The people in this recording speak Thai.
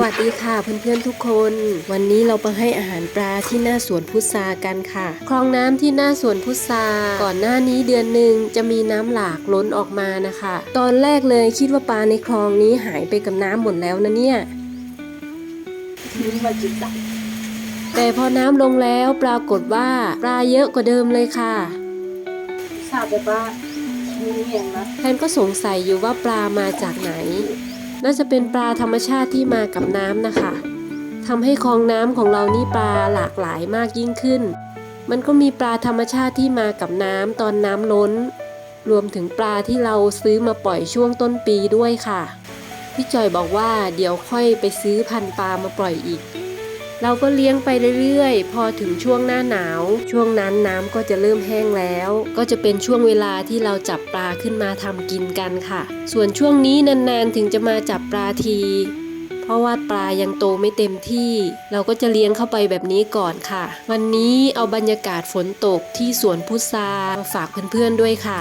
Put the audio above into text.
วัสดีค่ะเพื่อนๆทุกคน วันนี้เราไปให้อาหารปลาที่หน้าสวนพุทรากันค่ะ คลองน้ำที่หน้าสวนพุทราก่อนหน้านี้เดือนหนึ่งจะมีน้ำหลากล้นออกมานะคะ ตอนแรกเลยคิดว่าปลาในคลองนี้หายไปกับน้ำหมดแล้วนะเนี่ยแต่พอน้ำลงแล้วปรากฏว่าปลาเยอะกว่าเดิมเลยค่ะทราบเลยว่ามีเงี้ยนะแทนก็สงสัยอยู่ว่าปลามาจากไหน น่าจะเป็นปลาธรรมชาติที่มากับน้ำนะคะทำให้คลองน้ำของเรานี่ปลาหลากหลายมากยิ่งขึ้น มันก็มีปลาธรรมชาติที่มากับน้ำตอนน้ำล้น รวมถึงปลาที่เราซื้อมาปล่อยช่วงต้นปีด้วยค่ะ พี่จอยบอกว่าเดี๋ยวค่อยไปซื้อพันปลามาปล่อยอีก เราก็เลี้ยงไปเรื่อยๆ พอถึงช่วงหน้าหนาว ช่วงนั้นน้ำก็จะเริ่มแห้งแล้ว ก็จะเป็นช่วงเวลาที่เราจับปลาขึ้นมาทำกินกันค่ะ ส่วนช่วงนี้นานๆถึงจะมาจับปลาที เพราะว่าปลายังโตไม่เต็มที่ เราก็จะเลี้ยงเข้าไปแบบนี้ก่อนค่ะ วันนี้เอาบรรยากาศฝนตกที่สวนพุทรามาฝากเพื่อนๆด้วยค่ะ